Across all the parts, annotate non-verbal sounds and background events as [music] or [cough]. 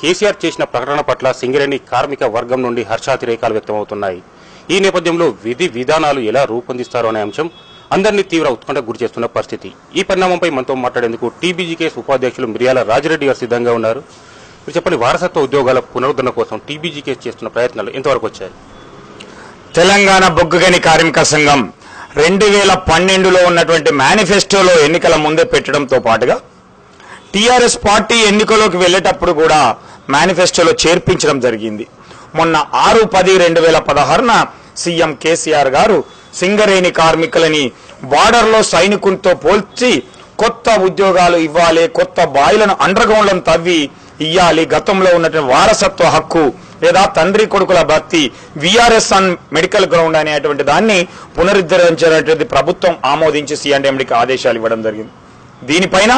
కేసీఆర్ చేసిన ప్రకటన పట్ల సింగరేణి కార్మిక వర్గం నుండి హర్షాతిరేకాలు వ్యక్తమవుతున్నాయి. ఈ నేపథ్యంలో విధి విధానాలు ఎలా రూపొందిస్తారో అనే అంశం అందరినీ తీవ్ర ఉత్కంఠ గురి చేస్తున్న పరిస్థితి. ఈ పరిణామంపై మనతో మాట్లాడేందుకు టీబీజీకేఎస్ ఉపాధ్యక్షులు మిర్యాల రాజిరెడ్డి గారు సిద్ధంగా ఉన్నారు. మీరు చెప్పండి వారసత్వ ఉద్యోగాల పునరుద్ధరణ కోసం టీబీజీకేఎస్ చేస్తున్న ప్రయత్నాలు ఎంతవరకు వచ్చాయి? తెలంగాణ బొగ్గుగని కార్మిక సంఘం రెండు వేల పన్నెండులో ఉన్నటువంటి మేనిఫెస్టోలో ఎన్నికల ముందే పెట్టడంతో పాటుగా టీఆర్ఎస్ పార్టీ ఎన్నికలోకి వెళ్ళేటప్పుడు కూడా మేనిఫెస్టోలో చేర్పించడం జరిగింది. మొన్న ఆరు పది రెండు వేల పదహారున సీఎం కేసీఆర్ గారు సింగరేణి కార్మికులని బార్డర్లో సైనికులతో పోల్చి కొత్త ఉద్యోగాలు ఇవ్వాలి కొత్త బాయిలను అండర్ గ్రౌండ్లను తవ్వి ఇయ్యాలి. గతంలో ఉన్నటువంటి వారసత్వ హక్కు లేదా తండ్రి కొడుకుల భర్తీ విఆర్ఎస్ అన్ మెడికల్ గ్రౌండ్ అనేటువంటి దాన్ని పునరుద్ధరించినటువంటి ప్రభుత్వం ఆమోదించి సీఎండీఎండికి ఆదేశాలు ఇవ్వడం జరిగింది. దీనిపైన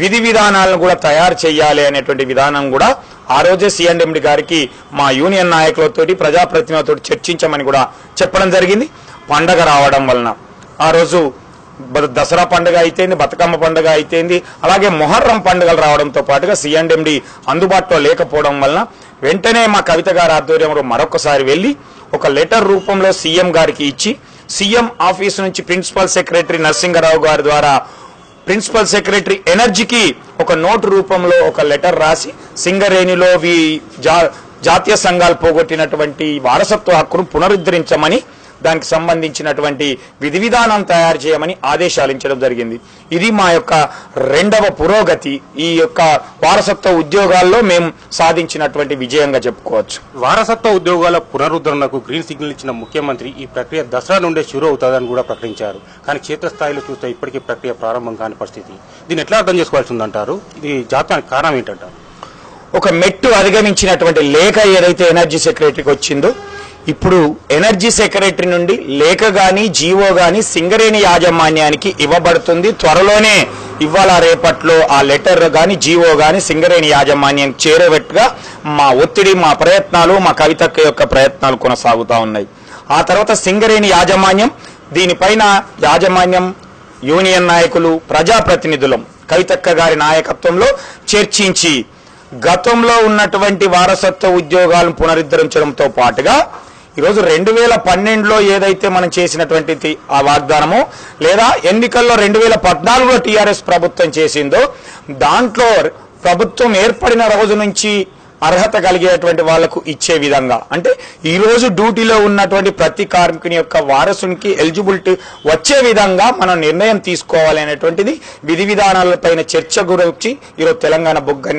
విధి విధానాలను కూడా తయారు చేయాలి అనేటువంటి విధానం కూడా ఆ రోజే సిఎండిఎండి గారికి మా యూనియన్ నాయకులతోటి ప్రజాప్రతినిధులతో చర్చించమని కూడా చెప్పడం జరిగింది. పండగ రావడం వలన. ఆ రోజు దసరా పండుగ అయితేంది బతుకమ్మ పండుగ అయితేంది అలాగే మొహర్రం పండుగలు రావడంతో పాటుగా సిఎండిఎండి అందుబాటులో లేకపోవడం వలన వెంటనే మా కవిత గారి ఆధ్వర్యంలో మరొకసారి వెళ్ళి ఒక లెటర్ రూపంలో సీఎం గారికి ఇచ్చి సీఎం ఆఫీస్ నుంచి ప్రిన్సిపల్ సెక్రటరీ నరసింహరావు గారి ద్వారా ప్రిన్సిపల్ సెక్రటరీ ఎనర్జీకి ఒక నోటు రూపంలో ఒక లెటర్ రాసి సింగరేణిలో వి జా- జాతీయ సంఘాలు పోగొట్టినటువంటి వారసత్వ హక్కును పునరుద్ధరించమని దానికి సంబంధించినటువంటి విధి విధానం తయారు చేయమని ఆదేశాలు ఇచ్చడం జరిగింది. ఇది మా యొక్క రెండవ పురోగతి. ఈ యొక్క వారసత్వ ఉద్యోగాల్లో మేము సాధించినటువంటి విజయంగా చెప్పుకోవచ్చు. వారసత్వ ఉద్యోగాల పునరుద్ధరణకు గ్రీన్ సిగ్నల్ ఇచ్చిన ముఖ్యమంత్రి ఈ ప్రక్రియ దసరా నుండే షురూ అవుతుందని కూడా ప్రకటించారు. కానీ క్షేత్రస్థాయిలో చూస్తే ఇప్పటికీ ప్రక్రియ ప్రారంభం కాని పరిస్థితి. దీన్ని ఎట్లా అర్థం చేసుకోవాల్సి ఉందంటారు ఇది జాతానికి కారణం ఏంటంటారు? ఒక మెట్టు అధిగమించినటువంటి లేఖ ఏదైతే ఎనర్జీ సెక్రటరీకి వచ్చిందో ఇప్పుడు ఎనర్జీ సెక్రటరీ నుండి లేఖ గాని జీవో గాని సింగరేణి యాజమాన్యానికి ఇవ్వబడుతుంది. త్వరలోనే ఇవాళ రేపట్లో ఆ లెటర్ గాని జీవో గాని సింగరేణి యాజమాన్యానికి చేరేటట్టుగా మా ఒత్తిడి మా ప్రయత్నాలు మా కవితక్క యొక్క ప్రయత్నాలు కొనసాగుతా ఉన్నాయి. ఆ తర్వాత సింగరేణి యాజమాన్యం దీనిపైన యాజమాన్యం యూనియన్ నాయకులు ప్రజాప్రతినిధులం కవితక్క గారి నాయకత్వంలో చర్చించి గతంలో ఉన్నటువంటి వారసత్వ ఉద్యోగాలను పునరుద్ధరించడంతో పాటుగా ఈరోజు రెండు వేల పన్నెండులో ఏదైతే మనం చేసినటువంటి ఆ వాగ్దానమో లేదా ఎన్నికల్లో రెండు వేల పద్నాలుగులో టీఆర్ఎస్ ప్రభుత్వం చేసిందో దాంట్లో ప్రభుత్వం ఏర్పడిన రోజు నుంచి అర్హత కలిగేటువంటి వాళ్ళకు ఇచ్చే విధంగా. అంటే ఈ రోజు డ్యూటీలో ఉన్నటువంటి ప్రతి కార్మికుని యొక్క వారసునికి ఎలిజిబిలిటీ వచ్చే విధంగా మనం నిర్ణయం తీసుకోవాలి అనేటువంటిది విధి విధానాలపైన చర్చ గురించి ఈరోజు తెలంగాణ బొగ్గ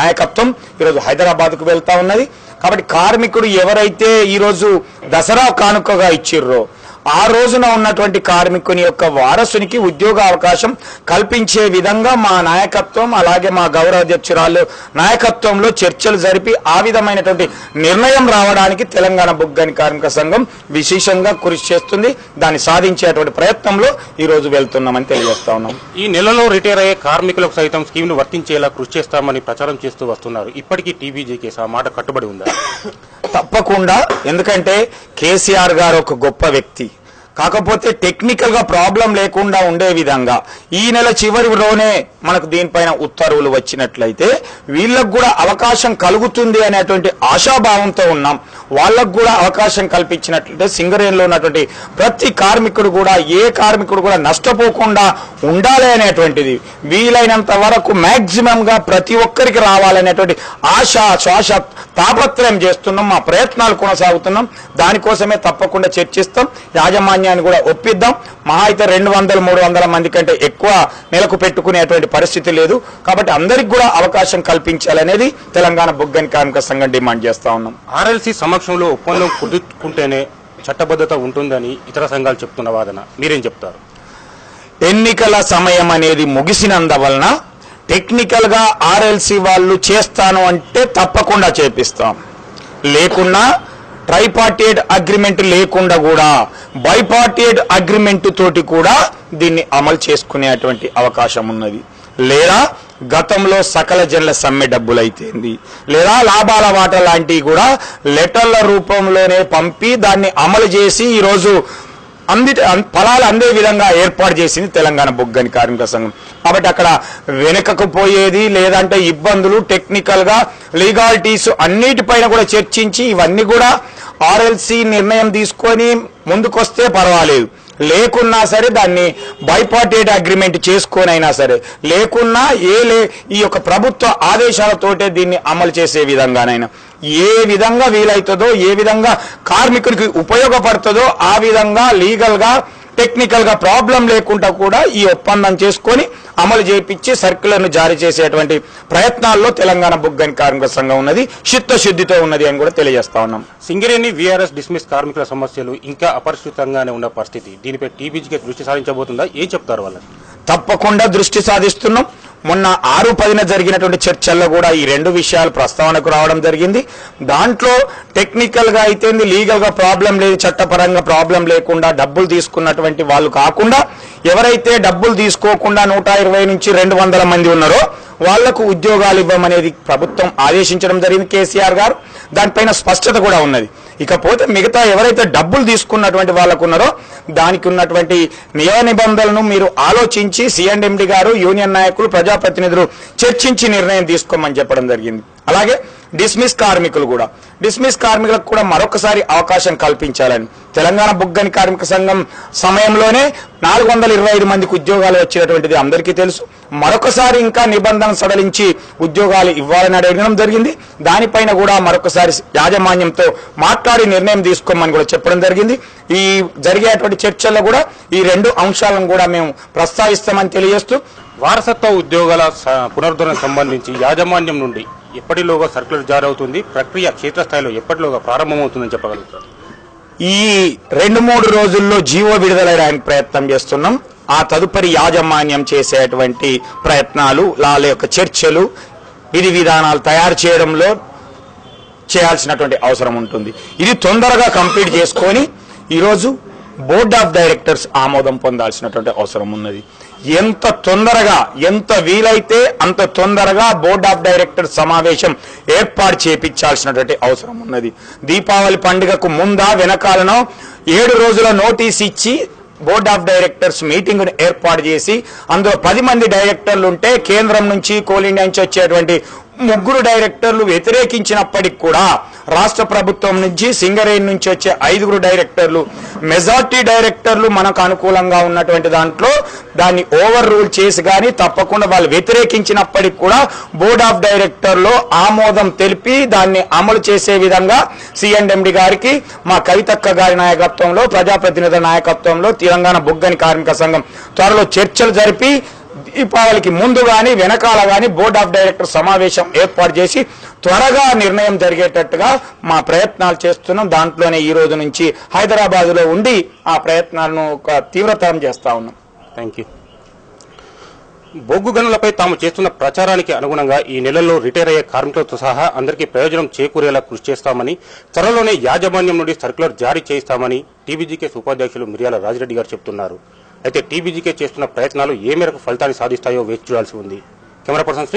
నాయకత్వం ఈరోజు హైదరాబాద్కు వెళ్తా ఉన్నది. కాబట్టి కార్మికుడు ఎవరైతే ఈరోజు దసరా కానుకగా ఇచ్చిర్రో ఆ రోజున ఉన్నటువంటి కార్మికుని యొక్క వారసునికి ఉద్యోగ అవకాశం కల్పించే విధంగా మా నాయకత్వం అలాగే మా గౌరవ అధ్యక్షురాలు నాయకత్వంలో చర్చలు జరిపి ఆ విధమైనటువంటి నిర్ణయం రావడానికి తెలంగాణ బొగ్గని కార్మిక సంఘం విశేషంగా కృషి చేస్తుంది. దాన్ని సాధించేటువంటి ప్రయత్నంలో ఈ రోజు వెళ్తున్నామని తెలియజేస్తా ఉన్నాం. ఈ నెలలో రిటైర్ అయ్యే కార్మికులకు సైతం స్కీమ్ను వర్తించేలా కృషి చేస్తామని ప్రచారం చేస్తూ వస్తున్నారు. ఇప్పటికీ టీబీజీకేస్ ఆ మాట కట్టుబడి ఉందా? [coughs] తప్పకుండా. ఎందుకంటే కేసీఆర్ గారు ఒక గొప్ప వ్యక్తి. కాకపోతే టెక్నికల్గా ప్రాబ్లం లేకుండా ఉండే విధంగా ఈ నెల చివరిలోనే మనకు దీనిపైన ఉత్తర్వులు వచ్చినట్లయితే వీళ్ళకు కూడా అవకాశం కలుగుతుంది అనేటువంటి ఆశాభావంతో ఉన్నాం. వాళ్ళకు కూడా అవకాశం కల్పించినట్లయితే సింగరేణిలో ఉన్నటువంటి ప్రతి కార్మికుడు కూడా ఏ కార్మికుడు కూడా నష్టపోకుండా ఉండాలి అనేటువంటిది. వీలైనంత వరకు మ్యాక్సిమంగా ప్రతి ఒక్కరికి రావాలనేటువంటి ఆశ శ్వాస తాపత్రయం చేస్తున్నాం. మా ప్రయత్నాలు కొనసాగుతున్నాం. దానికోసమే తప్పకుండా చర్చిస్తాం. యాజమాన్యం యాజమాన్యాన్ని కూడా ఒప్పిద్దాం. మహా అయితే రెండు వందల మూడు వందల మంది కంటే ఎక్కువ నెలకు పెట్టుకునేటువంటి పరిస్థితి లేదు. కాబట్టి అందరికి కూడా అవకాశం కల్పించాలనేది తెలంగాణ బొగ్గని కార్మిక సంఘం డిమాండ్ చేస్తా ఉన్నాం. ఆర్ఎల్సీ సమక్షంలో ఒప్పందం కుదుర్చుకుంటేనే చట్టబద్ధత ఉంటుందని ఇతర సంఘాలు చెప్తున్న వాదన. మీరేం చెప్తారు? ఎన్నికల సమయం అనేది ముగిసినందువలన టెక్నికల్గా ఆర్ఎల్సి వాళ్ళు చేస్తాను అంటే తప్పకుండా చేపిస్తాం. లేకున్నా ట్రైపార్టీడ్ అగ్రిమెంట్ లేకుండా కూడా బైపార్టీడ్ అగ్రిమెంట్ తోటి కూడా దీన్ని అమలు చేసుకునేటువంటి అవకాశం ఉన్నది. లేదా గతంలో సకల జనుల సమ్మె డబ్బులైతేంది. లేదా లాభాల వాట లాంటివి కూడా లెటర్ల రూపంలోనే పంపి దాన్ని అమలు చేసి ఈరోజు అంది ఫలాలు అందే విధంగా ఏర్పాటు చేసింది తెలంగాణ బొగ్గని కార్మిక సంఘం. కాబట్టి అక్కడ వెనుకకు పోయేది లేదంటే ఇబ్బందులు టెక్నికల్గా లీగాలిటీస్ అన్నిటిపైన కూడా చర్చించి ఇవన్నీ కూడా ఆర్ఎల్సి నిర్ణయం తీసుకొని ముందుకొస్తే పర్వాలేదు. లేకున్నా సరే దాన్ని బైపార్టేట్ అగ్రిమెంట్ చేసుకొనైనా సరే లేకున్నా ఏ లే ఈ యొక్క ప్రభుత్వ ఆదేశాలతోటే దీన్ని అమలు చేసే విధంగానైనా. ఏ విధంగా వీలైతుందో ఏ విధంగా కార్మికుడికి ఉపయోగపడుతుందో ఆ విధంగా లీగల్గా గా టెక్నికల్గా ప్రాబ్లం లేకుండా కూడా ఈ ఒప్పందం చేసుకొని అమలు చేయించి సర్క్యులర్ను జారీ చేసేటువంటి ప్రయత్నాల్లో తెలంగాణ బుగ్గని కార్మిక సంఘం ఉన్నది చిత్తశుద్ధితో ఉన్నది అని కూడా తెలియజేస్తా ఉన్నాం. సింగరేణి వీఆర్ఎస్ డిస్మిస్ కార్మికుల సమస్యలు ఇంకా అపరిష్కృతంగానే ఉన్న పరిస్థితి. దీనిపై టీబీజీకే దృష్టి సారించబోతుందా? ఏం చెప్తారు వాళ్ళకి? తప్పకుండా దృష్టి సాధిస్తున్నాం. మొన్న ఆరు పదిన జరిగినటువంటి చర్చల్లో కూడా ఈ రెండు విషయాలు ప్రస్తావనకు రావడం జరిగింది. దాంట్లో టెక్నికల్గా అయితే లీగల్గా ప్రాబ్లం లేదు చట్టపరంగా ప్రాబ్లం లేకుండా డబ్బులు తీసుకున్నటువంటి వాళ్ళు కాకుండా ఎవరైతే డబ్బులు తీసుకోకుండా నూట ఇరవై నుంచి రెండు వందల మంది ఉన్నారో వాళ్ళకు ఉద్యోగాలు ఇవ్వమనేది ప్రభుత్వం ఆదేశించడం జరిగింది కేసీఆర్ గారు. దానిపైన స్పష్టత కూడా ఉన్నది. ఇకపోతే మిగతా ఎవరైతే డబ్బులు తీసుకున్నటువంటి వాళ్ళకు ఉన్నారో దానికి ఉన్నటువంటి నియమ నిబంధనలను మీరు ఆలోచించి సిఎండ్ఎండి గారు యూనియన్ నాయకులు ప్రజాప్రతినిధులు చర్చించి నిర్ణయం తీసుకోమని చెప్పడం జరిగింది. అలాగే డిస్మిస్ కార్మికులు కూడా. డిస్మిస్ కార్మికులకు కూడా మరొకసారి అవకాశం కల్పించాలని. తెలంగాణ బుగ్గని కార్మిక సంఘం సమయంలోనే నాలుగు వందల ఇరవై ఐదు మందికి ఉద్యోగాలు వచ్చినటువంటిది అందరికీ తెలుసు. మరొకసారి ఇంకా నిబంధన సడలించి ఉద్యోగాలు ఇవ్వాలని అడగడం జరిగింది. దానిపైన కూడా మరొకసారి యాజమాన్యంతో మాట్లాడి నిర్ణయం తీసుకోమని కూడా చెప్పడం జరిగింది. ఈ జరిగేటువంటి చర్చల్లో కూడా ఈ రెండు అంశాలను కూడా మేము ప్రస్తావిస్తామని తెలియజేస్తూ వారసత్వ ఉద్యోగాల పునరుద్ధరణకు పునరుద్ధరణ సంబంధించి యాజమాన్యం నుండి ఎప్పటిలోగా సర్క్యులర్ జారీ అవుతుంది ప్రక్రియ క్షేత్రస్థాయిలో ఎప్పటిలోగా ప్రారంభమవుతుందని చెప్పగలుగుతారు. ఈ రెండు మూడు రోజుల్లో జీవో విడుదలయ్యడానికి ప్రయత్నం చేస్తున్నాం. ఆ తదుపరి యాజమాన్యం చేసేటువంటి ప్రయత్నాలు వాళ్ళ యొక్క చర్చలు విధి విధానాలు తయారు చేయడంలో చేయాల్సినటువంటి అవసరం ఉంటుంది. ఇది తొందరగా కంప్లీట్ చేసుకొని ఈరోజు బోర్డ్ ఆఫ్ డైరెక్టర్స్ ఆమోదం పొందాల్సినటువంటి అవసరం ఉన్నది. ఎంత తొందరగా ఎంత వీలైతే అంత తొందరగా బోర్డ్ ఆఫ్ డైరెక్టర్స్ సమావేశం ఏర్పాటు చేపించాల్సినటువంటి అవసరం ఉన్నది. దీపావళి పండుగకు ముందా వెనకాలను ఏడు రోజుల నోటీస్ ఇచ్చి బోర్డ్ ఆఫ్ డైరెక్టర్స్ మీటింగ్ ఏర్పాటు చేసి అందులో పది మంది డైరెక్టర్లు ఉంటే కేంద్రం నుంచి కోల్ ఇండియా నుంచి వచ్చేటువంటి ముగ్గురు డైరెక్టర్లు వ్యతిరేకించినప్పటికి కూడా రాష్ట్ర ప్రభుత్వం నుంచి సింగరేణి నుంచి వచ్చే ఐదుగురు డైరెక్టర్లు మెజార్టీ డైరెక్టర్లు మనకు అనుకూలంగా ఉన్నటువంటి దాంట్లో దాన్ని ఓవర్ రూల్ చేసి కానీ తప్పకుండా వాళ్ళు వ్యతిరేకించినప్పటికి కూడా బోర్డ్ ఆఫ్ డైరెక్టర్లో ఆమోదం తెలిపి దాన్ని అమలు చేసే విధంగా సిఎండ్ఎండి గారికి మా కవితక్క గారి నాయకత్వంలో ప్రజాప్రతినిధుల నాయకత్వంలో తెలంగాణ బొగ్గని కార్మిక సంఘం త్వరలో చర్చలు జరిపి దీపావళికి ముందు గాని వెనకాల గాని బోర్డ్ ఆఫ్ డైరెక్టర్ సమావేశం ఏర్పాటు చేసి త్వరగా నిర్ణయం జరిగేటట్టుగా మా ప్రయత్నాలు చేస్తున్నాం. దాంట్లోనే ఈ రోజు నుంచి హైదరాబాద్లో ఉండి ఆ ప్రయత్నాలను ఒక తీవ్రతరం చేస్తా ఉన్నాం. థ్యాంక్ యూ బొగ్గు గనులపై తాము చేస్తున్న ప్రచారానికి అనుగుణంగా ఈ నెలలో రిటైర్ అయ్యే కార్మికులతో సహా అందరికీ ప్రయోజనం చేకూరేలా కృషి చేస్తామని త్వరలోనే యాజమాన్యం నుండి సర్క్యులర్ జారీ చేయిస్తామని టీబీజీకేస్ ఉపాధ్యక్షులు మిర్యాల రాజిరెడ్డి గారు చెబుతున్నారు అయితే టీబీజీకే చేస్తున్న ప్రయత్నాలు ఏ మేరకు ఫలితాన్ని సాధిస్తాయో వేచి చూడాల్సి ఉంది. Camera person Shri